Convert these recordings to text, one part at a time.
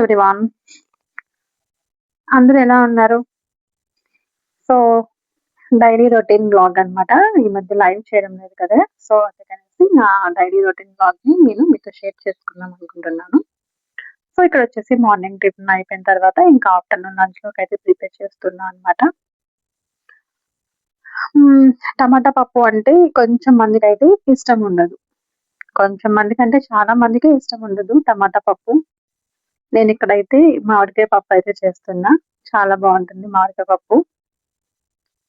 Everyone అందరూ ఎలా ఉన్నారు? సో డైలీ రొటీన్ బ్లాగ్ అనమాట ఈ మధ్య లైవ్ చేయడం లేదు కదా. సో అందుకనేసి నా డైలీ రొటీన్ బ్లాగ్ని నేను మీతో షేర్ చేసుకుందాం అనుకుంటున్నాను. సో ఇక్కడ వచ్చేసి మార్నింగ్ టిఫిన్ అయిపోయిన తర్వాత ఇంకా ఆఫ్టర్నూన్ లంచ్లోకి అయితే ప్రిపేర్ చేస్తున్నాను అనమాట టమాటా పప్పు అంటే కొంచెం మందికి అయితే ఇష్టం ఉండదు. కొంచెం మందికి అంటే చాలా మందికి ఇష్టం ఉండదు టమాటా పప్పు. నేను ఇక్కడైతే మామిడికాయ పప్పు అయితే చేస్తున్నా. చాలా బాగుంటుంది మామిడికాయ పప్పు.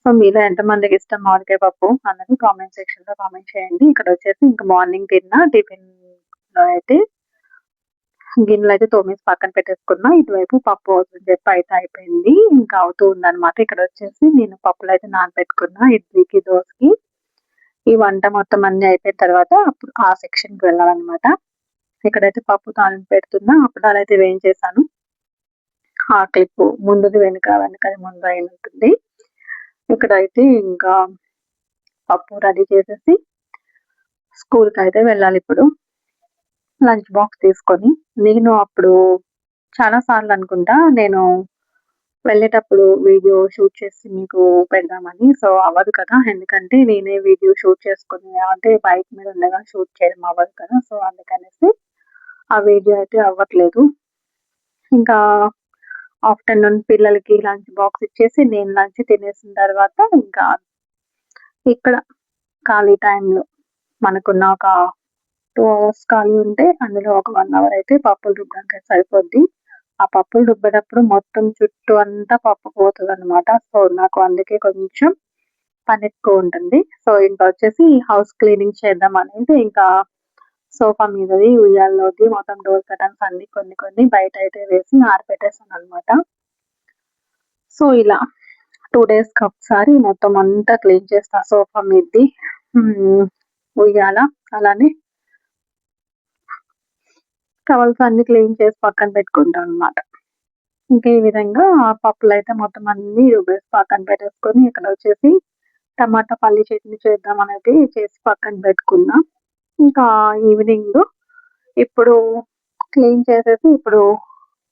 సో మీలో ఎంతమందికి ఇష్టం మామిడికాయ పప్పు అన్నది కామెంట్ సెక్షన్లో కామెంట్ చేయండి. ఇక్కడ వచ్చేసి ఇంకా మార్నింగ్ తిన్న టిఫిన్లో అయితే గిన్నెలు అయితే తోమేసి పక్కన పెట్టేసుకున్నా. ఇటువైపు పప్పు అవుతుంది చెప్పి అయితే అయిపోయింది. ఇంకా అవుతూ ఉందన్నమాట. ఇక్కడ వచ్చేసి నేను పప్పులు అయితే నానబెట్టుకున్నా ఇడ్లీకి దోశకి. ఈ వంట మొత్తం అన్ని అయిపోయిన తర్వాత అప్పుడు ఆ సెక్షన్కి వెళ్ళాలన్నమాట. ఇక్కడైతే పప్పు తాలింపు పెడుతున్నా. అప్పడాలు అయితే వేయించేసాను ఆ క్లిప్ ముందుది వెనుక వెనక ముందు అయిన ఉంటుంది. ఇక్కడైతే ఇంకా పప్పు రెడీ చేసేసి స్కూల్కి అయితే వెళ్ళాలి ఇప్పుడు. లంచ్ బాక్స్ తీసుకొని. నేను అప్పుడు చాలా సార్లు అనుకుంటా నేను వెళ్ళేటప్పుడు వీడియో షూట్ చేసి మీకు పెడదామని. సో అవ్వదు కదా. ఎందుకంటే నేనే వీడియో షూట్ చేసుకుని అంటే బైక్ మీద ఉండగా షూట్ చేయడం అవ్వదు కదా. సో అందుకనేసి ఆ వీడియో అయితే అవ్వట్లేదు. ఇంకా ఆఫ్టర్నూన్ పిల్లలకి లంచ్ బాక్స్ ఇచ్చేసి నేను లంచ్ తినేసిన తర్వాత ఇంకా ఇక్కడ ఖాళీ టైంలో మనకున్న ఒక టూ అవర్స్ ఖాళీ ఉంటే అందులో ఒక వన్ అవర్ అయితే పప్పులు రుబ్బడానికి సరిపోద్ది. ఆ పప్పులు రుబ్బేటప్పుడు మొత్తం చుట్టూ అంతా పప్పు పోతుంది అనమాట సో నాకు అందుకే కొంచెం పని ఎక్కువ ఉంటుంది. సో ఇంకా వచ్చేసి హౌస్ క్లీనింగ్ చేద్దాం అనేది ఇంకా సోఫా మీదది ఉయ్యాలలోది మొత్తం డోర్ కటన్స్ అన్ని కొన్ని కొన్ని బయట అయితే వేసి ఆరిపెట్టేసాను అనమాట సో ఇలా టూ డేస్కి ఒకసారి మొత్తం అంతా క్లీన్ చేస్తా సోఫా మీది ఉయ్యాల అలానే టవల్స్ అన్ని క్లీన్ చేసి పక్కన పెట్టుకుంటాం అనమాట ఇంకా ఈ విధంగా పప్పులు అయితే మొత్తం అన్ని రుబ్బేసి పక్కన పెట్టేసుకొని ఇక్కడ వచ్చేసి టమాటా పల్లి చట్నీ చేద్దాం అనేది చేసి పక్కన పెట్టుకున్నా. ఇంకా ఈవినింగ్ ఇప్పుడు క్లీన్ చేసేసి ఇప్పుడు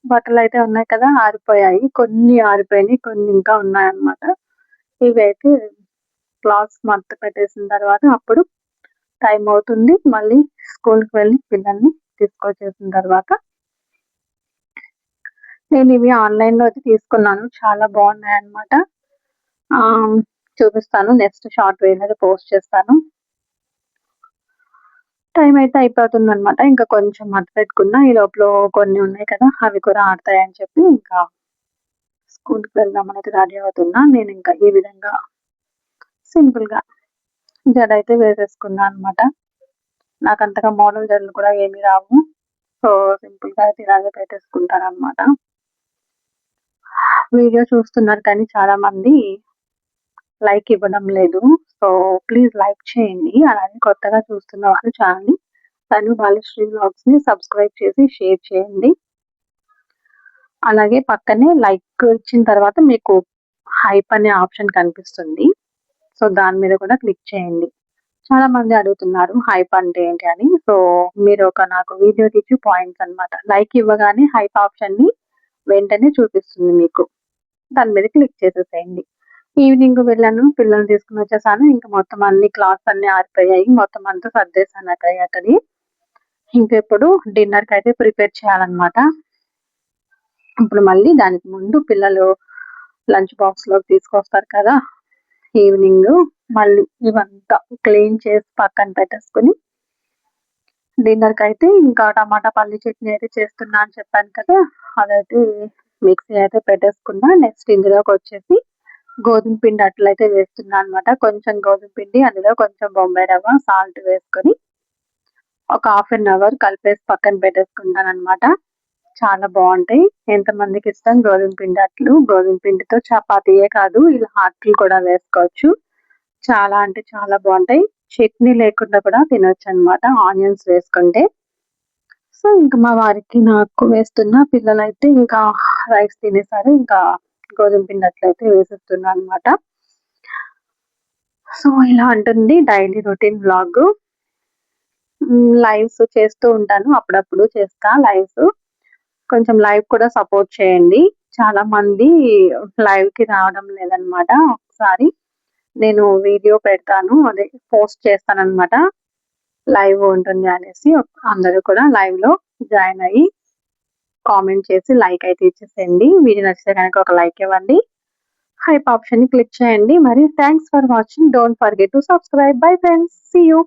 బట్టలు అయితే ఉన్నాయి కదా ఆరిపోయాయి. కొన్ని ఆరిపోయినాయి కొన్ని ఇంకా ఉన్నాయన్నమాట. ఇవి అయితే క్లాత్స్ మడత పెట్టేసిన తర్వాత అప్పుడు టైం అవుతుంది. మళ్ళీ స్కూల్కి వెళ్ళి పిల్లల్ని తీసుకొచ్చేసిన తర్వాత. నేను ఇవి ఆన్లైన్లో అయితే తీసుకున్నాను. చాలా బాగున్నాయి అనమాట చూపిస్తాను. నెక్స్ట్ షార్ట్ వేఅనేది పోస్ట్ చేస్తాను. టైం అయితే అయిపోతుంది అనమాట ఇంకా కొంచెం మడత పెట్టుకున్నా ఈ లోపల కొన్ని ఉన్నాయి కదా అవి కూడా ఆడతాయని చెప్పి ఇంకా స్కూల్కి వెళ్దామని అయితే రెడీ అవుతున్నా. నేను ఇంకా ఈ విధంగా సింపుల్గా జడ అయితే వేసేసుకున్నా అనమాట నాకు అంతగా మోడల్ జడలు కూడా ఏమీ రావు. సో సింపుల్గా అయితే ఇలాగే పెట్టేసుకుంటాను అనమాట వీడియో చూస్తున్నారు కానీ చాలా మంది లైక్ ఇవ్వడం లేదు. సో ప్లీజ్ లైక్ చేయండి. అలాగే కొత్తగా చూస్తున్న వాళ్ళు ఛానల్ని తను బాలశ్రీ బ్లాగ్స్ని సబ్స్క్రైబ్ చేసి షేర్ చేయండి. అలాగే పక్కనే లైక్ ఇచ్చిన తర్వాత మీకు హైప్ అనే ఆప్షన్ కనిపిస్తుంది. సో దాని మీద కూడా క్లిక్ చేయండి. చాలా మంది అడుగుతున్నారు హైప్ అంటే ఏంటి అని. సో మీరు ఒక నాకు వీడియో తీసి పాయింట్స్ అనమాట లైక్ ఇవ్వగానే హైప్ ఆప్షన్ని వెంటనే చూపిస్తుంది మీకు. దాని మీద క్లిక్ చేసేసేయండి. ఈవినింగ్ వెళ్ళాను పిల్లల్ని తీసుకుని వచ్చేసాను. ఇంకా మొత్తం అన్ని క్లాత్స్ అన్ని ఆరిపోయాయి. మొత్తం అంతా సర్దేశాను అక్కడి ఇంకా ఇప్పుడు డిన్నర్కి అయితే ప్రిపేర్ చేయాలన్నమాట. ఇప్పుడు మళ్ళీ దానికి ముందు పిల్లలు లంచ్ బాక్స్లోకి తీసుకొస్తారు కదా. ఈవినింగ్ మళ్ళీ ఇవంతా క్లీన్ చేసి పక్కన పెట్టేసుకుని డిన్నర్కి అయితే ఇంకా టమాటా పల్లి చట్నీ అయితే చేస్తున్నా అని చెప్పాను కదా. అదైతే మిక్సీ అయితే పెట్టేసుకున్నా. నెక్స్ట్ ఇందులోకి వచ్చేసి గోధుమ పిండి అట్లయితే వేస్తున్నా అనమాట కొంచెం గోధుమ పిండి అందులో కొంచెం బొంబాయి రవ్వ సాల్ట్ వేసుకొని ఒక హాఫ్ అన్ అవర్ కలిపేసి పక్కన పెట్టేసుకుంటాను అనమాట చాలా బాగుంటాయి. ఎంతమందికి ఇష్టం గోధుమ పిండి అట్లు? గోధుమ పిండితో చపాతీయే కాదు ఇలా అట్లు కూడా వేసుకోవచ్చు. చాలా అంటే చాలా బాగుంటాయి. చట్నీ లేకుండా కూడా తినొచ్చు అనమాట ఆనియన్స్ వేసుకుంటే. సో ఇంకా మా వారికి నాకు వేస్తున్న పిల్లలైతే ఇంకా రైస్ తినేసారు. ఇంకా గోధుమ పిండి అట్లయితే వేసేస్తున్నా అనమాట సో ఇలా ఉంటుంది డైలీ రొటీన్ బ్లాగ్ లైవ్స్ చేస్తూ ఉంటాను అప్పుడప్పుడు చేస్తా లైవ్స్. కొంచెం లైవ్ కూడా సపోర్ట్ చేయండి. చాలా మంది లైవ్కి రావడం లేదనమాట ఒకసారి. నేను వీడియో పెడతాను అదే పోస్ట్ చేస్తాను అనమాట లైవ్ ఉంటుంది అనేసి అందరూ కూడా లైవ్లో జాయిన్ అయ్యి కామెంట్ చేసి లైక్ అయితే ఇచ్చేసేయండి. వీడియో నచ్చితే కనుక ఒక లైక్ ఇవ్వండి. హైప్ ఆప్షన్ క్లిక్ చేయండి. మరి thanks for watching. Don't forget to subscribe. Bye friends. See you.